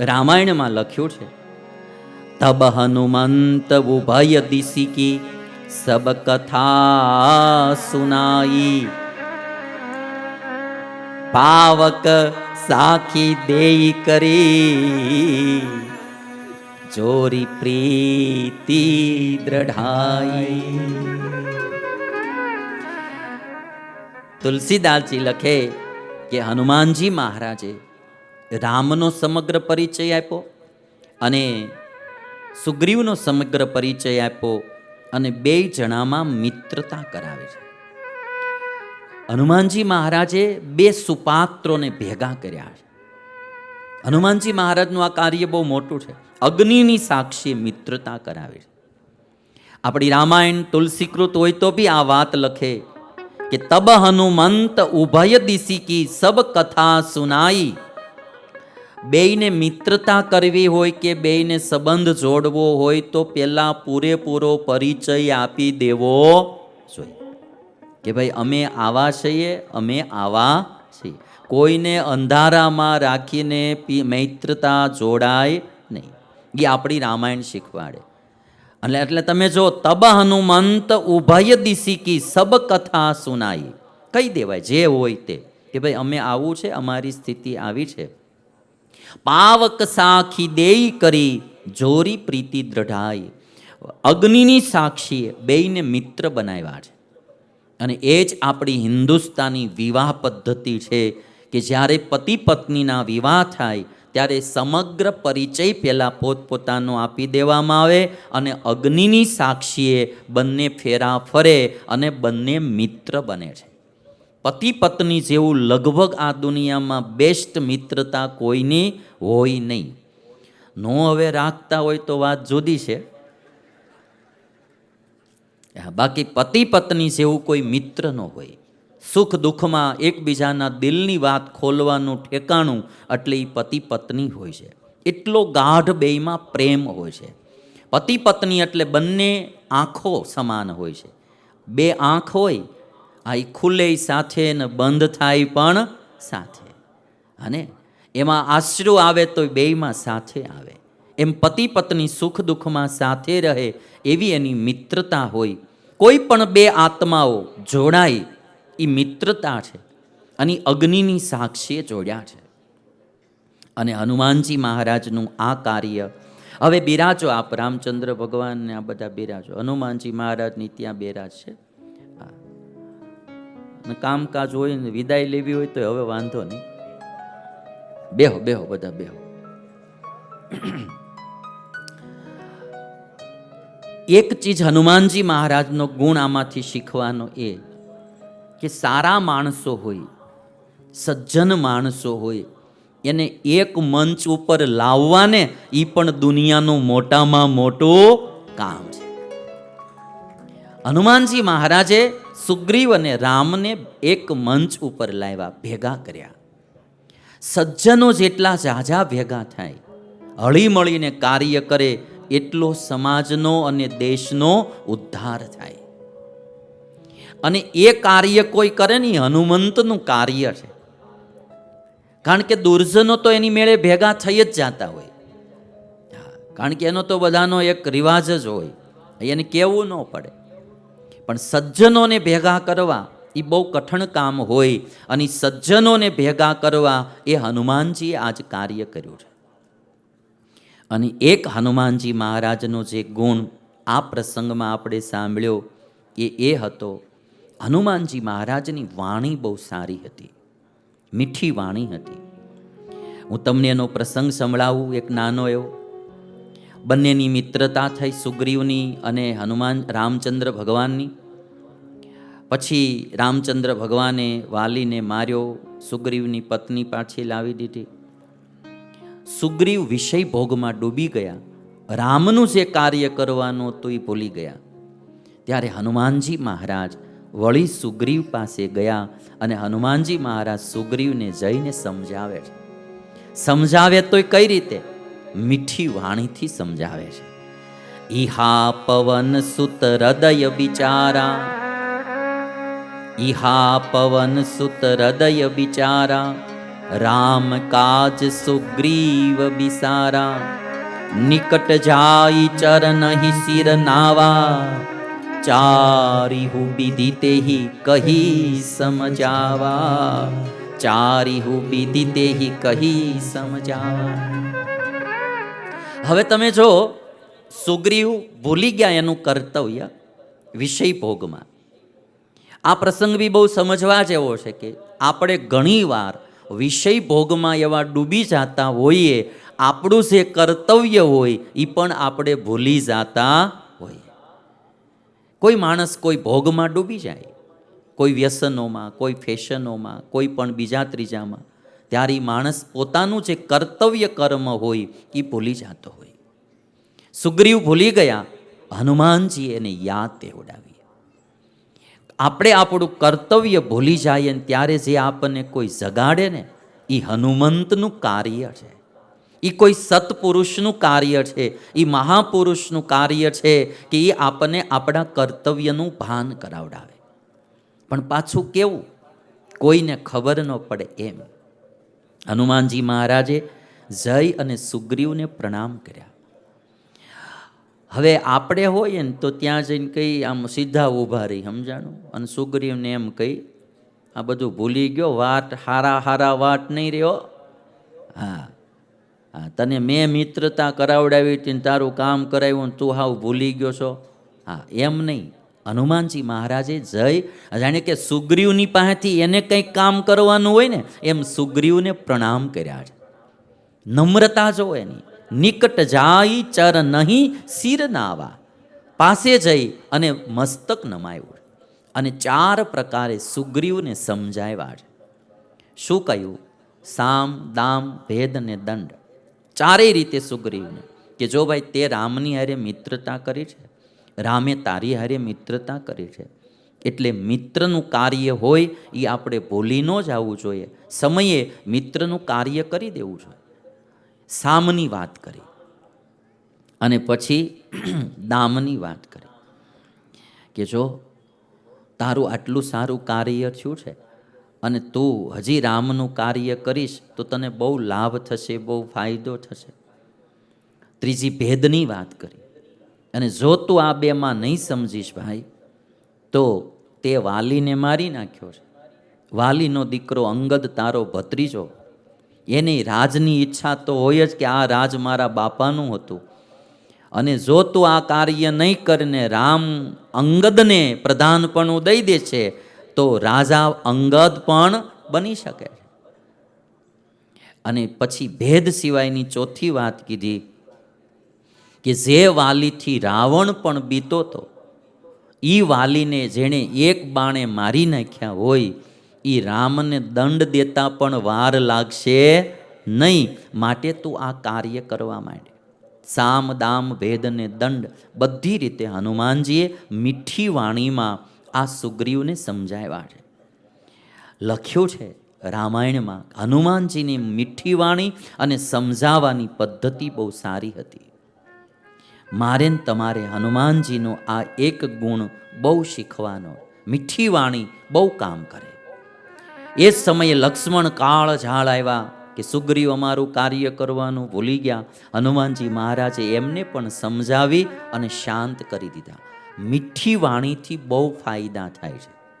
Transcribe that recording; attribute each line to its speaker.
Speaker 1: રામાયણમાં લખ્યું છે, તબ હનુમંત ઉભય દિશિકી, સબ કથા સુનાઈ. પાવક સાખી દેઈ કરી ચોરી પ્રીતિ દ્રઢાઈ. તુલસીદાસજી લખે કે, હનુમાનજી મહારાજે રામનો સમગ્ર પરિચય આપ્યો અને સુગ્રીવનો સમગ્ર પરિચય આપ્યો અને બે જણામાં મિત્રતા કરાવે છે. હનુમાનજી મહારાજે બે સુપાત્રોને ભેગા કર્યા છે. હનુમાનજી મહારાજનું આ કાર્ય બહુ મોટું છે. અગ્નિની સાક્ષી મિત્રતા કરાવે છે. આપણી રામાયણ તુલસીકૃત હોય તો બી આ વાત લખે કે તબ હનુમંત ઉભય દિશી કી સબ કથા સુનાઈ. બેયને મિત્રતા કરવી હોય કે બેયને સંબંધ જોડવો હોય તો પહેલાં પૂરેપૂરો પરિચય આપી દેવો જોઈએ. કે ભાઈ, અમે આવા છીએ, અમે આવા છીએ. કોઈને અંધારામાં રાખીને મૈત્રતા જોડાય નહીં. એ આપણી રામાયણ શીખવાડે. એટલે એટલે તમે જો, તબ હનુમંત ઉભય દિશિકી સબ કથા સુનાઈ. કહી દેવાય, જે હોય તે. કે ભાઈ, અમે આવું છે, અમારી સ્થિતિ આવી છે. પાવક સાખી દેઈ કરી જોરી પ્રીતિ દ્રઢાઈ. અગ્નિની સાક્ષીએ બેયને મિત્ર બનાવ્યા છે. અને એ જ આપણી હિન્દુસ્તાની વિવાહ પદ્ધતિ છે કે જ્યારે પતિ પત્નીના વિવાહ થાય ત્યારે સમગ્ર પરિચય પહેલાં પોતપોતાનો આપી દેવામાં આવે અને અગ્નિની સાક્ષીએ બંને ફેરા ફરે અને બંને મિત્ર બને છે. પતિ પત્ની જેવું લગભગ આ દુનિયામાં બેસ્ટ મિત્રતા કોઈની હોય નહીં. નો હવે રાખતા હોય તો વાત જુદી છે. બાકી પતિ પત્ની જેવું કોઈ મિત્ર ન હોય. સુખ દુઃખમાં એકબીજાના દિલની વાત ખોલવાનું ઠેકાણું એટલે એ પતિ પત્ની હોય છે. એટલો ગાઢ બેયમાં પ્રેમ હોય છે. પતિ પત્ની એટલે બંને આંખો સમાન હોય છે. બે આંખ હોય આ એ ખુલે સાથે ને બંધ થાય પણ સાથે. અને એમાં આશરો આવે તો બેયમાં સાથે આવે. એમ પતિ પત્ની સુખ દુઃખમાં સાથે રહે એવી એની મિત્રતા હોય. કોઈ પણ બે આત્માઓ જોડાય એ મિત્રતા છે અને અગ્નિની સાક્ષીએ જોડ્યા છે. અને હનુમાનજી મહારાજનું આ કાર્ય, હવે બિરાજો આપ રામચંદ્ર ભગવાનને આ બધા બિરાજો. હનુમાનજી મહારાજની ત્યાં બિરાજ છે. અને કામકાજ હોય ને વિદાય લેવી હોય તો હવે વાંધો નહીં. બેહો બેહો બધા, બેહો. એક ચીજ હનુમાનજી મહારાજનો ગુણ આમાંથી શીખવાનો એ કે સારા માણસો હોય, સજ્જન માણસો હોય, એને એક મંચ ઉપર લાવવાને એ પણ દુનિયાનું મોટામાં મોટું કામ છે. હનુમાનજી મહારાજે સુગ્રીવ અને રામને એક મંચ ઉપર લાવ્યા, ભેગા કર્યા. સજ્જનો જેટલા ઝાઝા ભેગા થાય, હળીમળીને કાર્ય કરે એટલો સમાજનો અને દેશનો ઉદ્ધાર થાય. અને એ કાર્ય કોઈ કરે ને હનુમંતનું કાર્ય છે. કારણ કે દુર્જનો તો એની મેળે ભેગા થઈ જ જાતા હોય. કારણ કે એનો તો બધાનો એક રિવાજ જ હોય. એને કહેવું ન પડે. પણ સજ્જનોને ભેગા કરવા એ બહુ કઠણ કામ હોય અને સજ્જનોને ભેગા કરવા એ હનુમાનજીએ આજ કાર્ય કર્યું છે. અને એક હનુમાનજી મહારાજનો જે ગુણ આ પ્રસંગમાં આપણે સાંભળ્યો એ એ હતો, હનુમાનજી મહારાજની વાણી બહુ સારી હતી, મીઠી વાણી હતી. હું તમને એનો પ્રસંગ સંભળાવું, એક નાનો એવો. બંનેની મિત્રતા થઈ સુગ્રીવની અને હનુમાન રામચંદ્ર ભગવાનની. પછી રામચંદ્ર ભગવાને વાલીને માર્યો, સુગ્રીવની પત્ની પાછી લાવી દીધી. સુગ્રીવ વિષય ભોગમાં ડૂબી ગયા. રામનું જે કાર્ય કરવાનું હતું એ ભૂલી ગયા. ત્યારે હનુમાનજી મહારાજ વળી સુગ્રીવ પાસે ગયા અને હનુમાનજી મહારાજ સુગ્રીવને જઈને સમજાવે છે. સમજાવે તો કઈ રીતે? મીઠી વાણીથી સમજાવે છે. ઈહા પવન સુત હૃદય બિચારા. ઈહા પવન સુત હૃદય બિચારા. રામ કાજ સુગ્રીવ બિસારા. નિકટ જાય ચરનહિ શિર નાવા. ચારી હું બીધી તેહી કહી સમજાવા. ચારી હું બીધી તેહી કહી સમજાવા. હવે તમે જો સુગ્રીવ ભૂલી ગયા એનું કર્તવ્ય વિષય ભોગમાં. આ પ્રસંગ બી બહુ સમજવા જેવો છે કે આપણે ઘણીવાર વિષય ભોગમાં એવા ડૂબી જતા હોઈએ, આપણું જે કર્તવ્ય હોય એ પણ આપણે ભૂલી જતા હોઈએ. કોઈ માણસ કોઈ ભોગમાં ડૂબી જાય, કોઈ વ્યસનોમાં, કોઈ ફેશનોમાં, કોઈ પણ બીજા ત્રીજામાં, ત્યારે માણસ પોતાનું જે કર્તવ્ય કર્મ હોય એ ભૂલી જતો સુગ્રીવ ભૂલી ગયા. હનુમાનજી એને યાદ દેવડાવી આપણે આપણું કર્તવ્ય ભૂલી જઈએ ને ત્યારે જે આપણને કોઈ જગાડે ને એ હનુમંતનું કાર્ય છે. એ કોઈ સત્પુરુષનું કાર્ય છે એ મહાપુરુષનું કાર્ય છે કે એ આપણને આપણા કર્તવ્યનું ભાન કરાવડાવે. પણ પાછું કેવું? કોઈને ખબર ન પડે એમ. હનુમાનજી મહારાજે જય અને સુગ્રીવને પ્રણામ કર્યા. હવે આપણે હોઈએ ને તો ત્યાં જઈને કહી આમ સીધા ઊભા રહી, સમજાણું? અને સુગ્રીવને એમ કહી, આ બધું ભૂલી ગયો વાટ હારા હારા વાટ નહીં રહ્યો. હા હા, તને મેં મિત્રતા કરાવડાવી હતી ને તારું કામ કરાવ્યું ને તું હાવ ભૂલી ગયો છો. હા, એમ નહીં. હનુમાનજી મહારાજે જય જાણે કે સુગ્રીવની પાસેથી એને કંઈક કામ કરવાનું હોય ને, એમ સુગ્રીવને પ્રણામ કર્યા છે. નમ્રતા જો એની. નિકટ જાય ચર નહીં શિર નાવા. પાસે જઈ અને મસ્તક નમાયું અને ચાર પ્રકારે સુગ્રીવને સમજાવ્યા. છે શું કહ્યું? સામ, દામ, ભેદ અને દંડ. ચારેય રીતે સુગ્રીવને કે જો ભાઈ તે રામની હારે મિત્રતા કરી છે, રામે તારી હારે મિત્રતા કરી છે, એટલે મિત્રનું કાર્ય હોય એ આપણે ભૂલી ન જ જોઈએ. સમયે મિત્રનું કાર્ય કરી દેવું જોઈએ. સામની વાત કરી અને પછી દામની વાત કરી. કે જો તારું આટલું સારું કાર્ય થયું છે અને તું હજી રામનું કાર્ય કરીશ, તો તને બહુ લાભ થશે, બહુ ફાયદો થશે. ત્રીજી ભેદની વાત કરી. અને જો તું આ બેમાં નહીં સમજીશ ભાઈ, તો તે વાલીને મારી નાખ્યો છે. વાલીનો દીકરો અંગદ તારો ભત્રીજો એની રાજની ઈચ્છા તો હોય જ કે આ રાજ મારા બાપાનું હતું. અને જો તું આ કાર્ય નહીં કરીને રામ અંગદને પ્રધાનપણું દઈ દે છે, તો રાજા અંગદ પણ બની શકે. અને પછી ભેદ સિવાયની ચોથી વાત કીધી કે જે વાલીથી રાવણ પણ બીતો હતો એ વાલીને જેણે એક બાણે મારી નાખ્યા હોય એ રામને દંડ દેતા પણ વાર લાગશે નહીં. માટે તું આ કાર્ય કરવા માંડે. સામ, દામ ભેદ અને દંડ બધી રીતે હનુમાનજીએ મીઠી વાણીમાં આ સુગ્રીવને સમજાવ્યા છે. લખ્યું છે, રામાયણમાં હનુમાનજીની મીઠી વાણી અને સમજાવવાની પદ્ધતિ બહુ સારી હતી. મારે તમારે હનુમાનજીનો આ એક ગુણ બહુ શીખવાનો. મીઠી વાણી બહુ કામ કરે. એ જ સમયે લક્ષ્મણ કાળ ઝાળ આવ્યા કે સુગ્રીવ અમારું કાર્ય કરવાનું ભૂલી ગયા. હનુમાનજી મહારાજે એમને પણ સમજાવી અને શાંત કરી દીધા. મીઠી વાણીથી બહુ ફાયદા થાય છે.